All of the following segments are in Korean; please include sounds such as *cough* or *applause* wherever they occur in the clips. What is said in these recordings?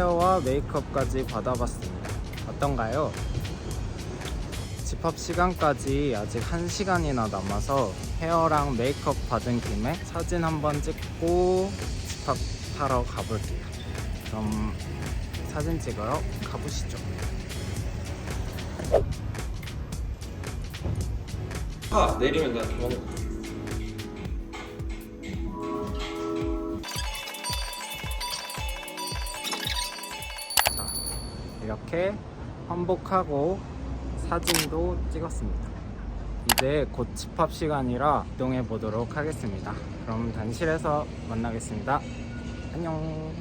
헤어 메이크업까지 받아봤습니다. 어떤가요? 집합 시간까지 아직 1시간이나 남아서 헤어랑 메이크업 받은 김에 사진 한번 찍고 집합하러 가볼게요. 그럼 사진 찍으러 가보시죠. 파 내리면 나 그만. 이렇게 환복하고 사진도 찍었습니다. 이제 곧 집합 시간이라 이동해 보도록 하겠습니다. 그럼 단실에서 만나겠습니다. 안녕.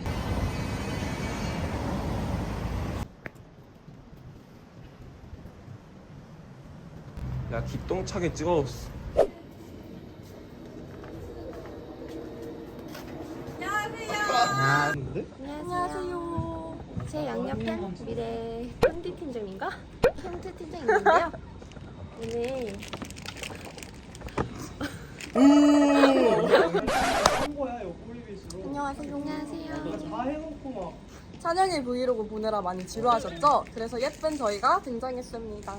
야 기똥차게. 안녕. 제 양옆엔 미래 편디 팀장인가? 캠트 팀장인데요. 오늘 안녕하세요. 안녕하세요. 찬영이 브이로그 보느라 많이 지루하셨죠? 그래서 예쁜 저희가 등장했습니다.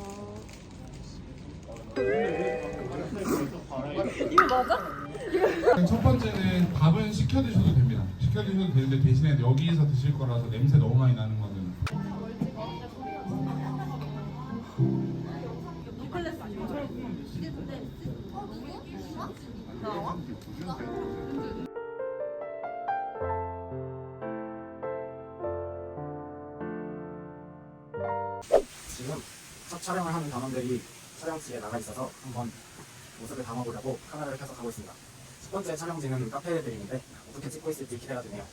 첫 번째는 밥은 시켜 드셔도 됩니다. 시켜 드셔도 되는데 대신에 여기서 드실 거라서 냄새 너무 많이 나는 거는 지금 첫 촬영을 하는 단원들이 촬영지에 나가 있어서 한번 모습을 담아보려고 카메라를 켜서 가고 있습니다. 첫 번째 촬영지는 카페들인데 어떻게 찍고 있을지 기대가 되네요.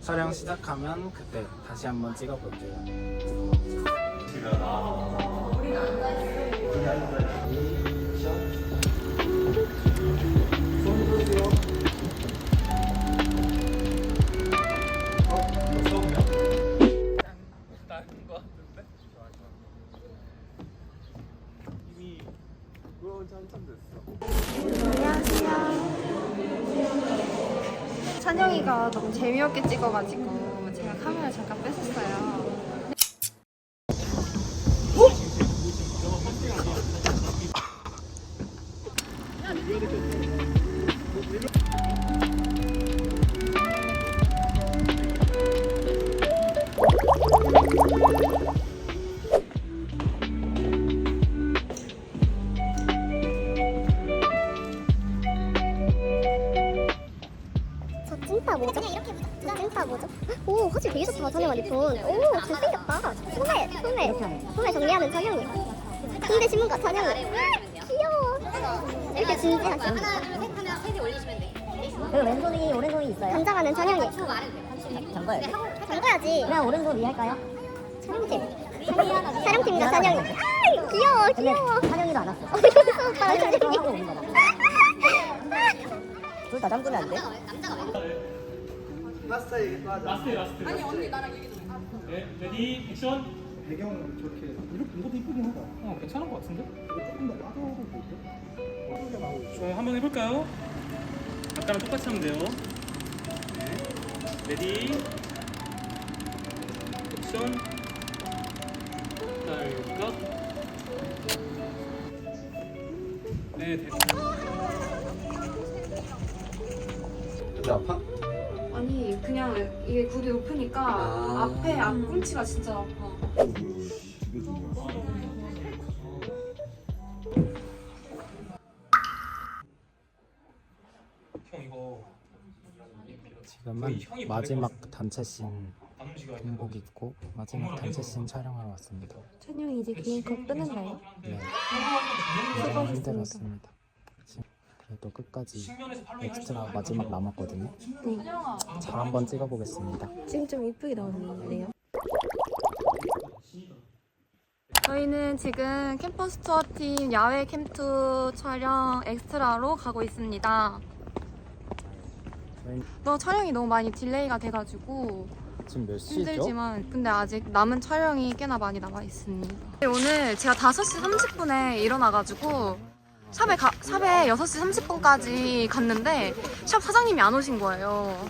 촬영 시작하면 그때 다시 한번 찍어볼게요. 안녕하세요. 찬영이가 너무 재미없게 찍어가지고 제가 카메라 잠깐 뺐었어요. 저 저 찐따 뭐죠? 오 화질 되게 좋다 찬영아 니폰 오 잘생겼다. 소매 소매. 소매 정리하는 찬영이. 군대 신문가 찬영이. 귀여워. 이렇게 진지한 그 왼손이 오른손이 있어요? 단장하는 찬영이. 잠궈요. 잠가야지. 그냥 오른손 위 할까요? 촬영팀. 촬영팀이다 찬영이. 아 귀여워 귀여워. 찬영이도 안 왔어. *laughs* 오빠랑 찬영이 *laughs* 거 하고 찬영이 오는 거다. 둘다 잠그면 안 돼? 네, 레디 액션. 배경은 저렇게 이렇게 이것도 이쁘긴 하다. 어, 괜찮은 것 같은데? 조금 더 빠져도 볼까? 좋아요, 한번 해볼까요? 아까랑 똑같이 하면 돼요. 네. 레디 액션. 딸깍. 네, 됐어요. 아파? 이게 굽이 높으니까 앞에 앞꿈치가 진짜 아파. 형 이거 지금은 형이 마지막 단체 씬 방지가 군복 입고 마지막 단체 씬 촬영하러 왔습니다. 찬영이 이제 개인컵 끊었나요? 네, 수고하셨습니다. 힘들었습니다. 지금 그래도 끝까지 엑스트라 마지막 남았거든요. 잘 한번 찍어보겠습니다. 지금 좀 이쁘게 나오는데요. 저희는 지금 캠퍼스 투어 팀 야외 캠투 촬영 엑스트라로 가고 있습니다. 너 촬영이 너무 많이 딜레이가 돼가지고 지금 몇 시죠? 힘들지만 근데 아직 남은 촬영이 꽤나 많이 남아 있습니다. 오늘 제가 5시 30분에 일어나가지고 샵에 가, 샵에 6시 30분까지 갔는데 샵 사장님이 안 오신 거예요.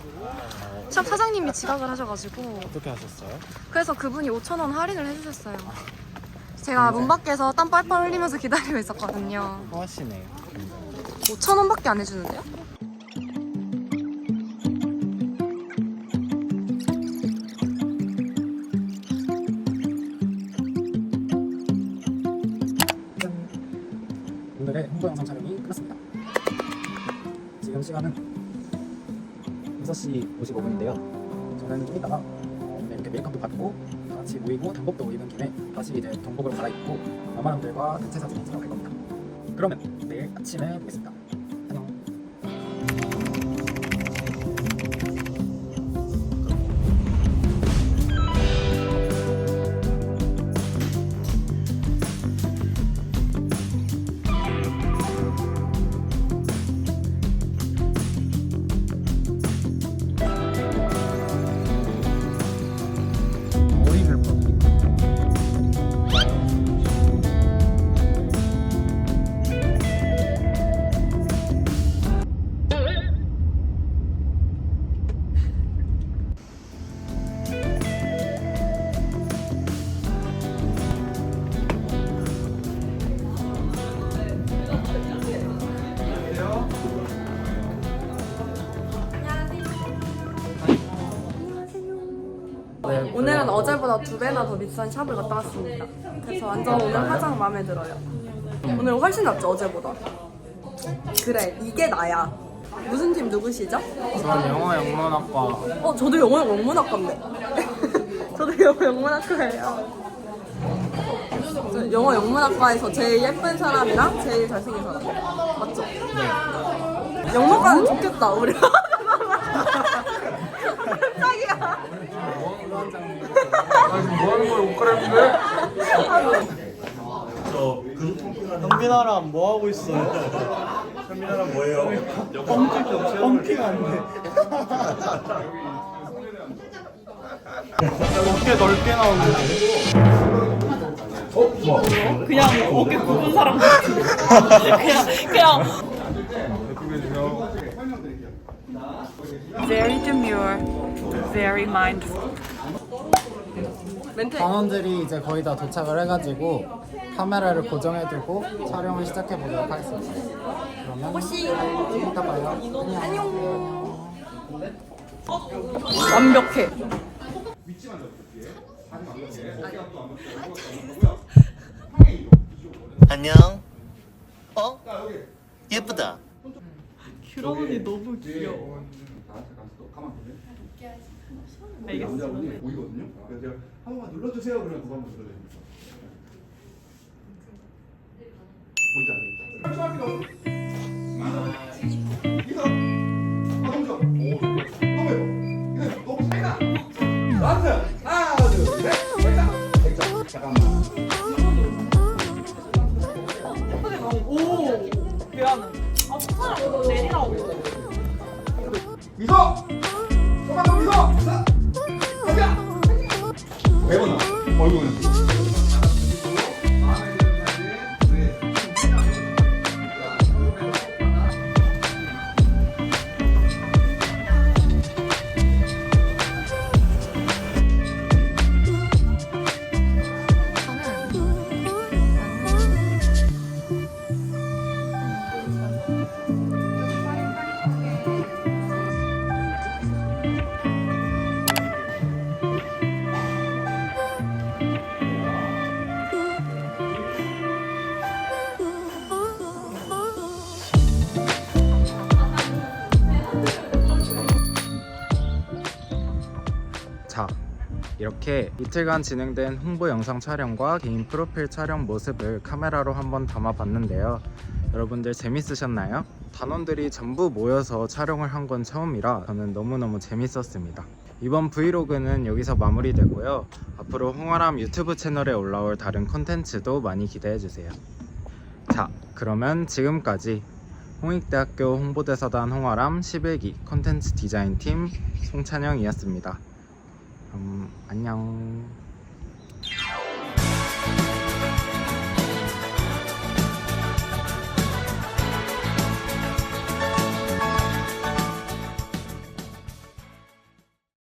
샵 사장님이 지각을 하셔가지고 어떻게 하셨어요? 그래서 그분이 5천 원 할인을 해주셨어요. 제가 문 밖에서 땀 뻘뻘 흘리면서 기다리고 있었거든요. 하시네요. 5천 원밖에 안 해주는데요? 오늘의 홍보 영상 촬영이 끝났습니다. 지금 시간은 6시 55분인데요. 저는 좀 이따가 어, 이렇게 메이크업도 받고 같이 모이고 단복도 입은 김에 다시 이제 동복을 갈아입고 마마람들과 단체 사진을 찍어갈 겁니다. 그러면 내일 아침에 보겠습니다. 오늘은 어제보다 두 배나 더 비싼 샵을 갔다 왔습니다. 그래서 완전 오늘 화장 마음에 들어요. 오늘 훨씬 낫죠 어제보다. 그래 이게 나야. 무슨 팀 누구시죠? 저는 영어 영문학과 어 저도 영어 영문학과인데. *laughs* 저도 영어 영문학과예요. 저 영어 영문학과에서 제일 예쁜 사람이랑 제일 잘생긴 사람 맞죠? 네. 영문과는 좋겠다 우리. *laughs* 깜짝이야. 현빈아랑 뭐 하고 있어요? 현빈아랑 뭐예요? 펌핑 펌핑 안 돼. 어깨 넓게 나오는데. 그냥 어깨 굽은 사람. 그냥 그냥. Very demure, very mindful. 멘트 단원들이 이제 거의 다 도착을 해가지고 카메라를 고정해두고 촬영을 시작해 보도록 하겠습니다. 그러면 좀 이따 봐요. 안녕. 완벽해. 안녕. 어? 예쁘다. 규런이 너무 귀여워. 알겠어. 보이거든요. 그래서 제가 한 번만 눌러주세요. 그러면 그거 한번 눌러줍니다. 뭔지 알겠죠? 이거 아, 너무 좋아. 오, 너무 예뻐. 이거 너무 차이나. 라트 하나, 둘, 셋. 됐다. 됐죠? 잠깐만. 오. 미안해. 아, 손가락 내리라고. 미소. 미소. 자, 가자. 매번 나. 얼굴은. 이렇게 이틀간 진행된 홍보 영상 촬영과 개인 프로필 촬영 모습을 카메라로 한번 담아봤는데요. 여러분들 재밌으셨나요? 단원들이 전부 모여서 촬영을 한 건 처음이라 저는 너무너무 재밌었습니다. 이번 브이로그는 여기서 마무리되고요. 앞으로 홍아람 유튜브 채널에 올라올 다른 콘텐츠도 많이 기대해주세요. 자, 그러면 지금까지 홍익대학교 홍보대사단 홍아람 11기 콘텐츠 디자인팀 송찬영이었습니다. 그럼 안녕.